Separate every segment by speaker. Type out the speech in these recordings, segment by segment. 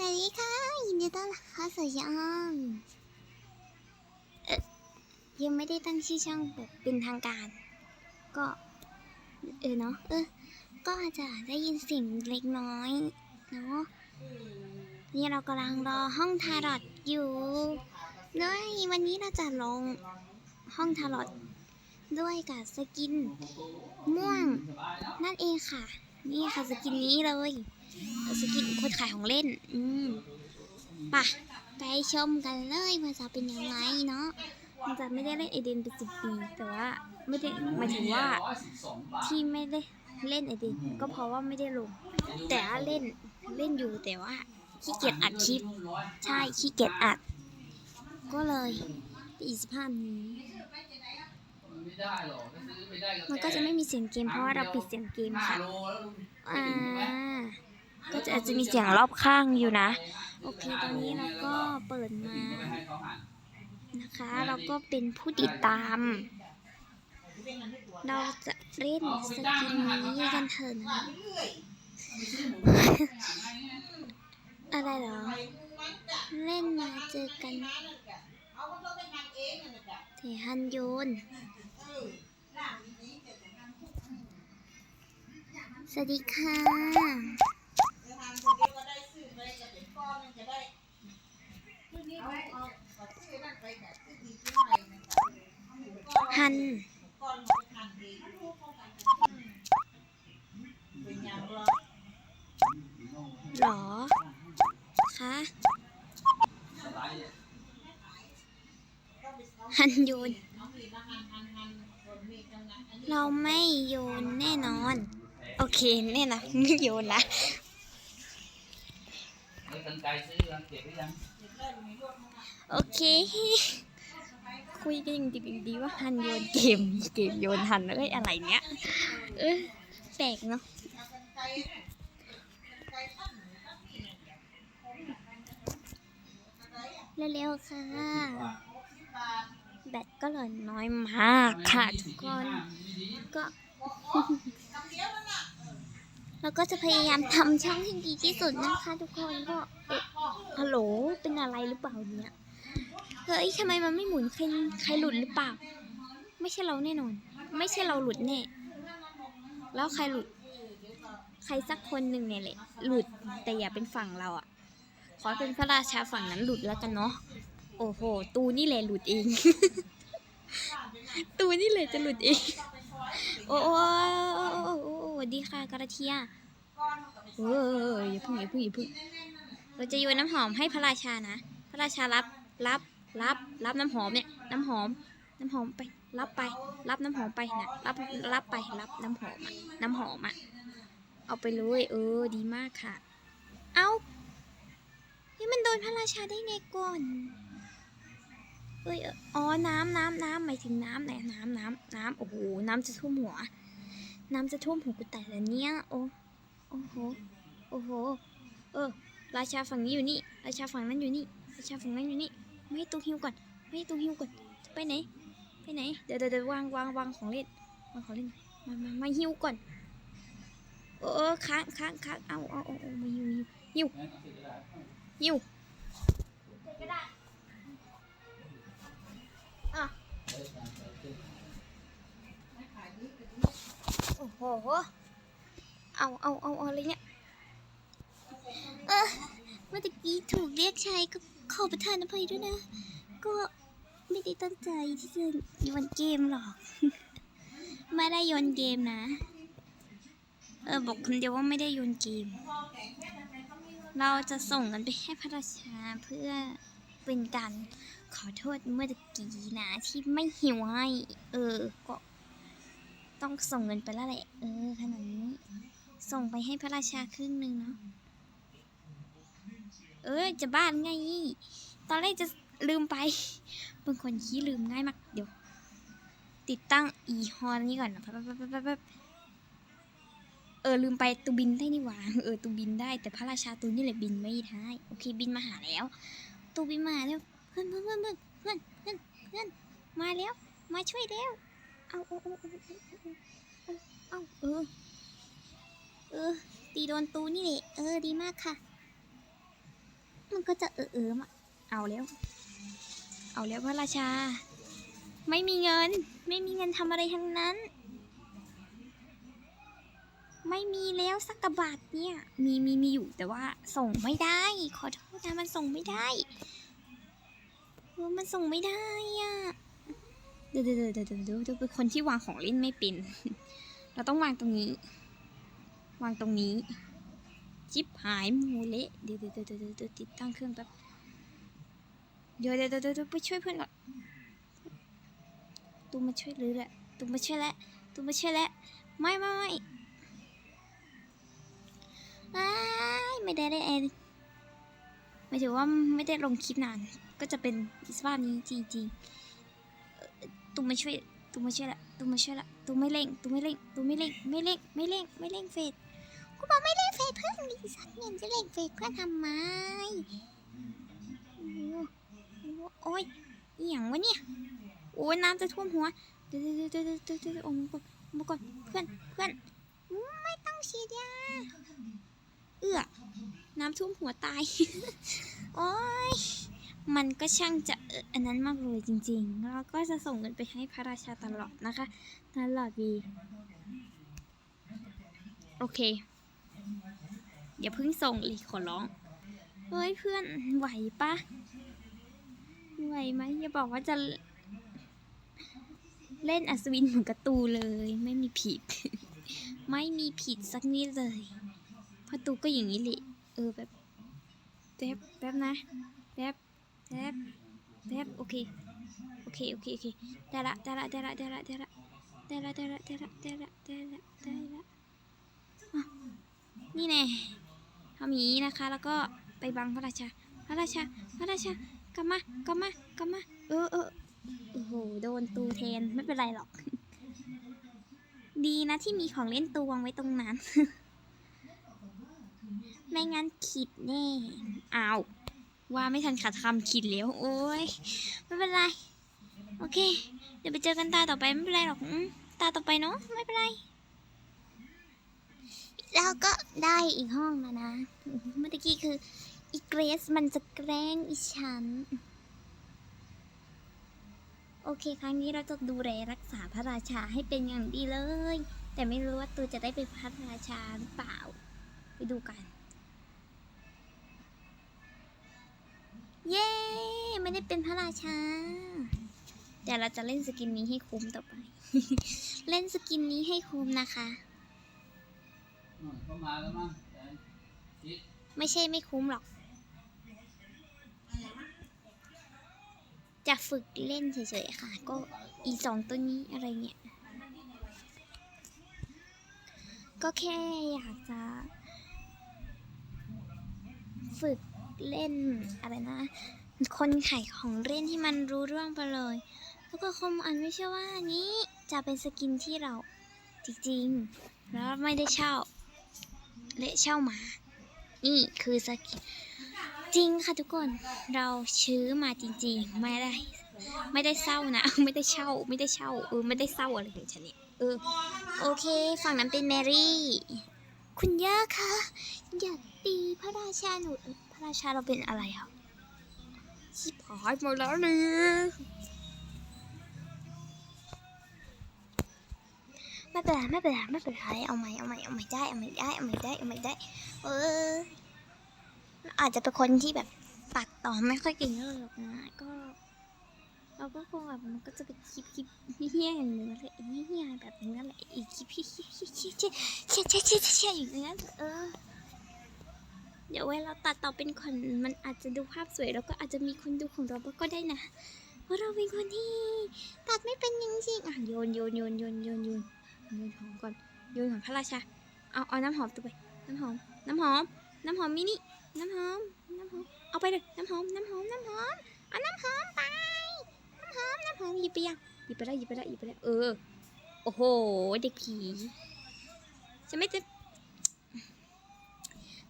Speaker 1: สวัสดีค่ะ ยินดีต้อนรับเข้าสู่ช่องเอยังไม่ได้ตั้งชื่อช่องแบบเป็นทางการ ก็ เออเนาะเออ ก็อาจจะได้ยินเสียงเล็กน้อยเนาะนี่เรากำลังรอห้องทารอตอยู่ด้วยวันนี้เราจะลงห้องทารอตด้วยกับสกิน ม่วง นั่นเองค่ะ นี่ค่ะสกินนี้เลย สกินคนขายของเล่น อืมป่ะ ไปชมกันเลยว่าจะเป็นยังไงเนาะมันจะไม่ได้เล่นเอเดนเป็นสิบปี แต่ว่าไม่ได้หมายถึงว่าที่ไม่ได้เล่นเอเดนก็เพราะว่าไม่ได้ลง แต่ว่าเล่นเล่นอยู่แต่ว่าขี้เกียจอัดคลิป ใช่ขี้เกียจอัด ก็เลยอีสิบห้านี้มันก็จะไม่มีเสียงเกมเพราะว่าเราปิดเสียงเกมค่ะอ่า ก็จะอาจจะมีเสียงรอบข้างอยู่นะ โอเค ตอนนี้เราก็เปิดมา นะคะ เราก็เป็นผู้ติดตาม เราจะเล่นสกินนี้กันเถอะนะอะไรเหรอ เล่นมาเจอกันเทฮันโยน สวัสดีค่ะ ฮัน หรอ คะฮันโยน เราไม่โยนแน่นอน โอเคแน่นะไม่โยนนะ
Speaker 2: แล้วกันไกลซื้อยังเก็บไว้ยัง
Speaker 1: โอเค คุยกันอย่างดีดีว่าฮันโยนเกมเกมโยนฮันเอ้ยอะไรเนี้ยเออแปลกเนาะเร็วๆค่ะ แบตก็เหลือน้อยมากค่ะทุกคน ก็เราก็จะพยายามทำช่องให้ดีที่สุดนะคะ ทุกคนก็เอ๊ะฮัลโหลเป็นอะไรหรือเปล่าเนี่ย เฮ้ยทำไมมันไม่หมุนใครใครหลุดหรือเปล่า ไม่ใช่เราแน่นอน ไม่ใช่เราหลุดแน่ แล้วใครหลุด ใครสักคนหนึ่งเนี่ยแหละหลุดแต่อย่าเป็นฝั่งเราอะขอเป็นพระราชาฝั่งนั้นหลุดแล้วกันเนาะโอ้โห ตูนี่แหละหลุดเอง ตูนี่แหละจะหลุดเอง โอ้โอ้โอ้โอ้โอ้สวัสดีค่ะกระเทียเอออย่าเพึ่งอย่าเพึ่งอย่าเพึ่งเราจะโยนน้ำหอมให้พระราชานะ พระราชารับรับ รับรับน้ำหอมเนี่ยน้ำหอม น้ำหอมไป รับไป รับน้ำหอมไปนะรับรับไปรับน้ำหอมอะน้ำหอมอะเอาไปเลยเออดีมากค่ะ เอาเฮ้ยมันโดนพระราชาได้ไงก่อนเอ้ยเอ่ออ๋อน้ำน้ำน้ำหมายถึงน้ำไหนน้ำน้ำน้ำโอ้โหน้ำจะท่วมหัว น้ำจะท่วมหัวกูแต่ละเนี้ยโอ้โอ้โหโอ้โห เออ ราชาฝั่งนี้อยู่นี่ ราชาฝั่งนั้นอยู่นี่ ราชาฝั่งนั้นอยู่นี่ ไม่ให้ตู้หิวก่อน ไม่ให้ตู้หิวก่อน จะไปไหน ไปไหน เดี๋ยวเดี๋ยววางวางวางของเล่น วางของเล่น มามามาหิวก่อน เออค้างค้างค้างเอาเอาเอาเอามาหิวหิวหิวหิวโอ้โห เอาเอาเอาเอาอะไรเนี่ย เออเมื่อกี้ถูกเรียกใช้ก็ ขอประทานอภัยด้วยนะ ก็ไม่ได้ตั้งใจที่จะโยนเกมหรอก ไม่ได้โยนเกมนะ เออบอกคำเดียวว่าไม่ได้โยนเกม เราจะส่งกันไปให้พระราชาเพื่อเป็นการขอโทษเมื่อกี้นะ ที่ไม่หิวให้ เออ ก็ต้องส่งเงินไปแล้วแหละ เออขนาดนี้ ส่งไปให้พระราชาครึ่งหนึ่งเนาะ เออจะบ้านไง ตอนแรกจะลืมไปเป็นคนขี้ลืมง่ายมาก เดี๋ยว ติดตั้งอีฮอนนี้ก่อนนะแป๊บแป๊บแป๊บแป๊บแป๊บเออลืมไปตูบินได้นี่หว่า เออตูบินได้แต่พระราชาตูนี่แหละบินไม่ได้โอเคบินมาหาแล้ว ตูบินมาแล้วเพื่อนเพื่อนเพื่อนเพื่อนเพื่อนเพื่อนมาแล้ว มาช่วยแล้วเอาเออเอาเอาเอาเอาเออเออตีโดนตูนี่แหละเออดีมากค่ะ มันก็จะเออเออมเอาแล้ว เอาแล้วพระราชา ไม่มีเงิน ไม่มีเงินทำอะไรทั้งนั้น ไม่มีแล้วสักกบาทเนี่ย มีมีมีอยู่แต่ว่าส่งไม่ได้ ขอโทษนะมันส่งไม่ได้มันส่งไม่ได้อะเดี๋ยวเดี๋ยวเดี๋ยวเดี๋ยวเดี๋ยวเดี๋ยวเป็นคนที่วางของเล่นไม่เป็น เราต้องวางตรงนี้ วางตรงนี้ จิบหายหมูเละเดี๋ยวเดี๋ยวเดี๋ยวเดี๋ยวเดี๋ยวติดตั้งเครื่องแป๊บเดี๋ยวเดี๋ยวเดี๋ยวเดี๋ยวไปช่วยเพื่อนก่อนตูมาช่วยหรือแหละตูมาช่วยแล้วตูมาช่วยแล้วไม่ไม่ไม่ไม่ได้ได้เองหมายถึงว่าไม่ได้ลงคลิปนาน ก็จะเป็นอิสวานี้จริงๆเอ่อตูมาช่วยตูมาช่วยละตูมาช่วยละตูไม่เร่งตูไม่เร่งตูไม่เร่งไม่เร่งไม่เร่งไม่เร่งเฟส กูบอกไม่เล่นเฟซเพื่อนดิสัตว์เนี่ยจะเล่นเฟซเพื่อนทำไมโอ้โอ้ยอย่างวะเนี่ย โอ้ยน้ำจะท่วมหัวเดี๋ยวเดี๋ยวเดี๋ยวเดี๋ยวเดี๋ยวเดี๋ยวโอ้มาก่อนโอ้มาก่อนเพื่อนเพื่อนไม่ต้องฉีดยาเอื้อน้ำท่วมหัวตาย โอ้ย มันก็ช่างจะเอออันนั้นมากเลยจริงๆ แล้วก็จะส่งเงินไปให้พระราชาตลอดนะคะ ตลอดวี โอเค อย่าเพิ่งส่งอีขอร้อง เฮ้ยเพื่อนไหวปะไหวไหมอย่าบอกว่าจะ เล่นอัศวินเหมือนกระตูเลย ไม่มีผิด ไม่มีผิดสักนิดเลยเพระตูก็อย่างนี้แหละเออแบบแป๊บแป๊บนะแป๊บแป๊บแป๊บโอเคโอเคโอเคโอเคได้ละได้ละได้ละได้ละได้ละได้ละได้ละได้ละได้ละได้ละได้ละนี่แน่ ทำอย่างนี้นะคะ แล้วก็ไปบังพระราชา พระราชา พระราชากลับมากลับมากลับมา เออเออโอ้โห โดนตูแทน ไม่เป็นไรหรอก ดีนะที่มีของเล่นตูวางไว้ตรงนั้น ไม่งั้นขิดแน่ อ้าว ว่าไม่ทันขัดคำขิดแล้ว โอ้ย ไม่เป็นไร โอเค เดี๋ยวไปเจอกันตาต่อไปไม่เป็นไรหรอก ตาต่อไปเนาะ ไม่เป็นไร แล้วก็ได้อีกห้องแล้วนะ เมื่อกี้คืออีเกรสมันจะแกล้งอีฉัน โอเค ครั้งนี้เราจะดูแลรักษาพระราชาให้เป็นอย่างดีเลย แต่ไม่รู้ว่าตัวจะได้เป็นพระราชาหรือเปล่า ไปดูกัน เย้ ไม่ได้เป็นพระราชา แต่เราจะเล่นสกินนี้ให้คุ้มต่อไป เล่นสกินนี้ให้คุ้มนะคะ
Speaker 2: นู่นเข้ามาแล้วมั้ง
Speaker 1: ไม่ใช่ไม่คุ้มหรอก จะฝึกเล่นเฉยๆค่ะ ก็อีสองตัวนี้อะไรเงี้ย ก็แค่อยากจะ ฝึกเล่นอะไรนะ คนขายของเล่นที่มันรู้เรื่องไปเลย แล้วก็คอมอันไม่ใช่ว่านี้จะเป็นสกินที่เราจริงๆ แล้วไม่ได้เช่า และเช่ามา นี่คือสกินจริงค่ะทุกคนเราซื้อมาจริงๆ ไม่ได้ ไม่ได้เศร้านะ ไม่ได้เช่า ไม่ได้เช่าเออไม่ได้เศร้าอะไรของฉันเนี่ยเออโอเค ฝั่งนั้นเป็นแมรี่ คุณย่าคะอย่าตีพระราชาหนูเอ้ยพระราชาเราเป็นอะไรอะชิบหายหมดแล้วเนี่ย ไม่เป็นไรไม่เป็นไรไม่เป็นไรเอาใหม่เอาใหม่เอาใหม่ได้เอาใหม่ได้เอาใหม่ได้เอาใหม่ได้ เออ อาจจะเป็นคนที่แบบตัดต่อไม่ค่อยเก่งเท่าไหร่หรอกนะก็ เราก็คงแบบมันก็จะเป็นคลิปคลิปเฮี้ยอย่างนึงเลยเฮี้ยแบบนี้นั่นแหละอีกคลิปเฮี้ยๆเชี่ยเชี่ยเชี่ยเชี่ยเชี่ยเชี่ยอย่างนั้นเออเดี๋ยวเวลาตัดต่อเป็นคนมันอาจจะดูภาพสวย แล้วก็อาจจะมีคนดูของเราก็ได้นะ เพราะเราเป็นคนที่ตัดไม่เป็นจริงๆอะโยนโยนโยนโยนโยนโยน โยนหอมก่อนโยนของพระราชาเอาเอาน้ำหอมตัวไปน้ำหอมน้ำหอมน้ำหอมมินิน้ำหอมน้ำหอมเอาไปเลยน้ำหอมน้ำหอมน้ำหอมเอาน้ำหอมไปน้ำหอมน้ำหอมหยิบไปยังหยิบไปแล้วหยิบไปแล้วหยิบไปแล้วเออโอ้โหเด็กผีจะไม่จะ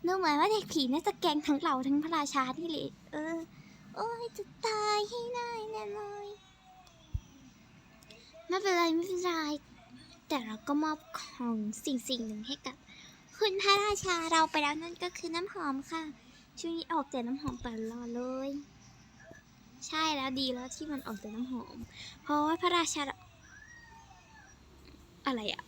Speaker 1: นึกเหมือนว่าเด็กผีน่าจะแกงทั้งเราทั้งพระราชาที่เลยเออโอ้ยจะตายให้ได้แน่เลยไม่เป็นไรไม่เป็นไร แต่เราก็มอบของสิ่งสิ่งหนึ่งให้กับ คุณพระราชาเราไปแล้วนั่นก็คือน้ำหอมค่ะ ช่วงนี้ออกแต่น้ำหอมตลอดเลย ใช่แล้วดีแล้วที่มันออกแต่น้ำหอม เพราะว่าพระราชา อะไรอะ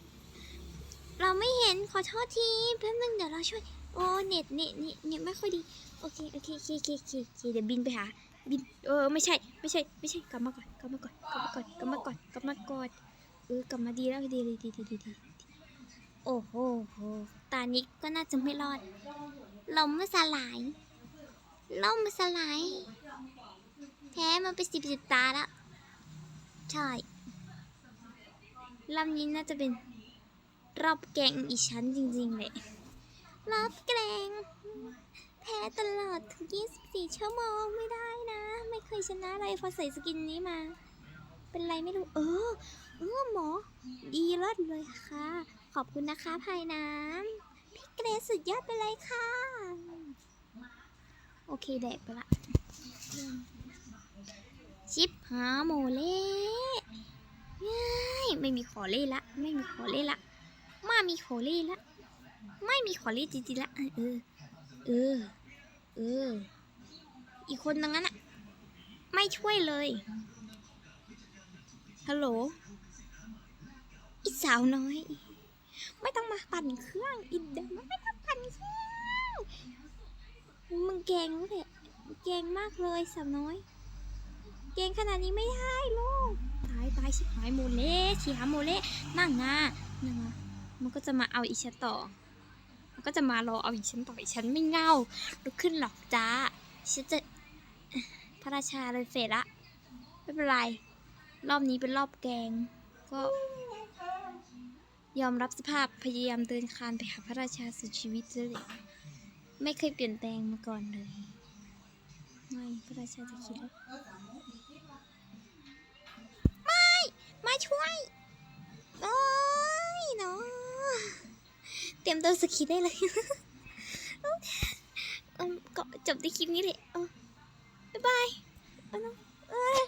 Speaker 1: เราไม่เห็นขอโทษทีแป๊บนึงเดี๋ยวเราช่วยโอ้เน็ตเน็ตเน็ตเน็ตไม่ค่อยดีโอเคโอเคโอเคโอเคโอเคเดี๋ยวบินไปหาบินเออไม่ใช่ไม่ใช่ไม่ใช่กลับมาก่อนกลับมาก่อนกลับมาก่อนกลับมาก่อนกลับมาก่อน ออกลับมาดีแล้วดีดีดีดีดีดีโอ้โหตานี้ก็น่าจะไม่รอดลมมันสลายลมมันสลายแพ้มันไปสิบสิบตาแล้วใช่ลำนี้น่าจะเป็นรอบแกงอีชั้นจริงๆเลยรอบแกงแพ้ตลอดถึง 24 ชั่วโมงไม่ได้นะ ไม่เคยชนะอะไรพอใส่สกินนี้มา เป็นไรไม่รู้ เออ เออหมอ ดีเลิศเลยค่ะ ขอบคุณนะคะภายน้ำพี่เกรซสุดยอดไปเลยค่ะ โอเคแดกไปละ ชิปหาโมเล่ง่ายไม่มีขอเล่ละ ไม่มีขอเล่ละมามีขอเล่ละ ไม่มีขอเล่จริงๆละ เออ เออ เออ อีกคนนึงนั้นอะไม่ช่วยเลย ฮัลโหลอีสาวน้อย ไม่ต้องมาปั่นเครื่องอีเดมไม่ต้องปั่นเครื่องมึงเก่งแล้วแหละเก่งมากเลยสาวน้อย เก่งขนาดนี้ไม่ได้ลูกตายตายชิบหายโมเล่ชิหาโมเล่นั่งงานั่งงามันก็จะมาเอาอีฉันต่อ มันก็จะมารอเอาอีฉันต่ออีฉันไม่เง่าลุกขึ้นหรอกจ้าฉันจะพระราชาเลยเฟดละไม่เป็นไร รอบนี้เป็นรอบแกง ก็ยอมรับสภาพพยายามเดินคานไปหาพระราชาสุดชีวิตเลยไม่เคยเปลี่ยนแปลงมาก่อนเลยไม่พระราชาจะคิดแล้วไม่มาช่วยโอ้ยเนาะเตรียมตัวสกิดได้เลยเอิ่มก็จบในคลิปนี้เลยเออบ๊ายบายเนาะเอ้ย